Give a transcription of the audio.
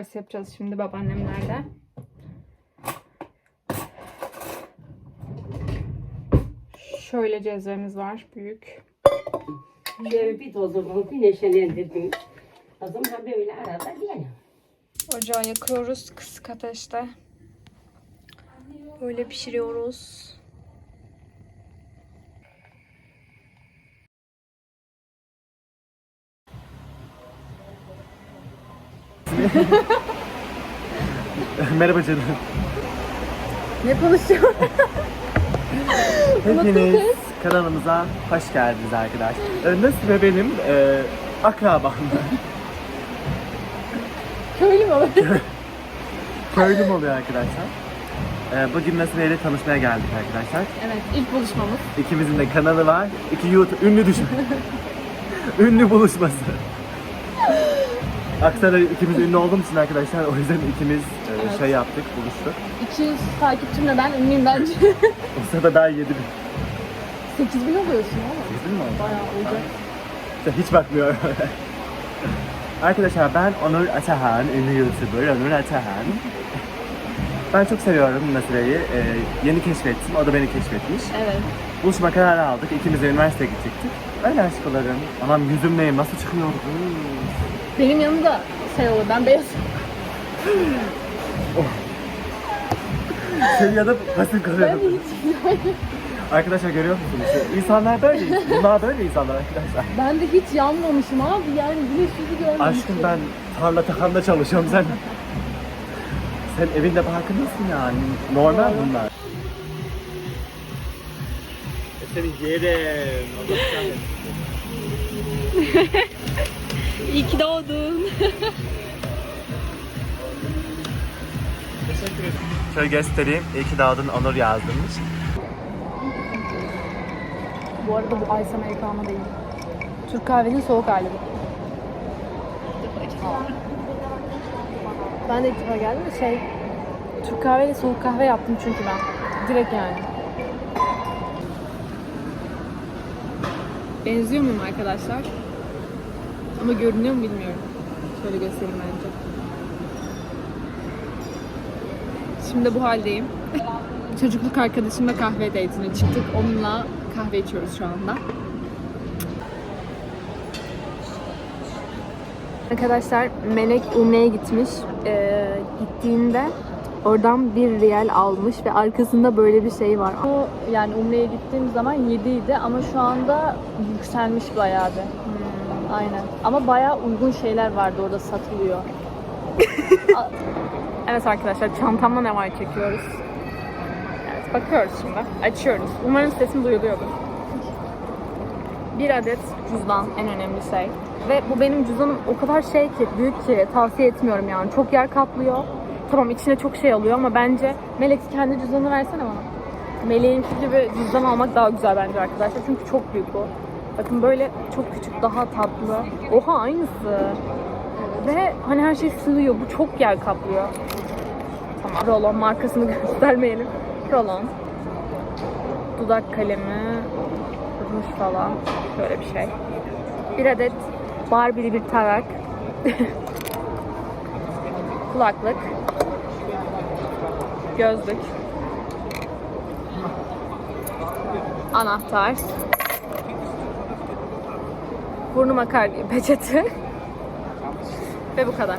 kahvesi yapacağız şimdi babaannemlerle. Şöyle cezvemiz var büyük. Şöyle bir tozumu bir neşelendirdim. O zaman böyle arada diyelim. Ocağı yakıyoruz kısık ateşte. Böyle pişiriyoruz. Merhaba canım. Ne konuşuyor? Hepiniz kanalımıza hoş geldiniz arkadaşlar. Nasıl ve benim e, akrabam. Köylü mü? Köylüm oluyor arkadaşlar. Ee, bugün Nasibe ile tanışmaya geldik arkadaşlar. evet ilk buluşmamız. İkimizin de kanalı var. İki YouTube ünlü düşün. ünlü buluşması. Aksaray'da ikimiz ünlü olduğumuz için arkadaşlar o yüzden ikimiz e, Evet. şey yaptık, buluştuk. 200 takipçimle ben ünlüyüm bence. O sırada daha 7 bin. 8000 oluyorsun ama. Bildin mi? Bayağı olacak. İşte hiç bakmıyor. Arkadaşlar ben Onur Atahan, ünlü YouTuber Onur Atahan. Ben çok seviyorum Nasire'yi. Ee, yeni keşfettim, o da beni keşfetmiş. Evet. Buluşma kararı aldık, ikimiz de üniversiteye gidecektik. Öyle aşk olalım. Anam yüzüm neyim, nasıl çıkıyor? Benim yanımda şey olur ben beyaz. Senin ya da pasif kalıyorum. Arkadaşlar görüyor musunuz? İnsanlar böyle, bunlar böyle insanlar arkadaşlar. Ben de hiç yanmamışım abi yani güneş yüzü görmemişim. Aşkım ben tarla takanda çalışıyorum sen. Sen evinde farkındasın yani. Normal bunlar. Seni yerim. İyi ki doğdun. Teşekkür ederim. Şöyle göstereyim. İyi ki doğdun Onur yazdırmış. Bu arada bu Ice Americano değil. Türk kahvenin soğuk hali bu. Ben de ilk defa geldim de şey... Türk kahveyle soğuk kahve yaptım çünkü ben. Direkt yani. Benziyor muyum arkadaşlar? Ama görünüyor mu bilmiyorum. Şöyle göstereyim bence. Şimdi bu haldeyim. Çocukluk arkadaşımla kahve date'ine çıktık. Onunla kahve içiyoruz şu anda. Arkadaşlar Melek Umre'ye gitmiş. Ee, gittiğinde oradan bir riyal almış ve arkasında böyle bir şey var. O yani Umre'ye gittiğim zaman 7 idi ama şu anda yükselmiş bayağı bir. Hmm, aynen. Ama bayağı uygun şeyler vardı orada satılıyor. Evet arkadaşlar çantamda ne var çekiyoruz. Evet bakıyoruz şimdi. Açıyoruz. Umarım sesim duyuluyordur. Bir adet cüzdan en önemli şey. Ve bu benim cüzdanım o kadar şey ki, büyük ki tavsiye etmiyorum yani. Çok yer kaplıyor. Tamam içine çok şey alıyor ama bence Melek kendi cüzdanını versene bana. Meleğinki gibi cüzdan almak daha güzel bence arkadaşlar. Çünkü çok büyük bu. Bakın böyle çok küçük, daha tatlı. Oha aynısı. Ve hani her şey sığıyor. Bu çok yer kaplıyor. Tamam. Rolon markasını göstermeyelim. Rolon. Dudak kalemi. Ruj falan. Şöyle bir şey. Bir adet Barbie'li bir tarak. Kulaklık. Gözlük. Anahtar. Burnum akar diye peçete. Ve bu kadar.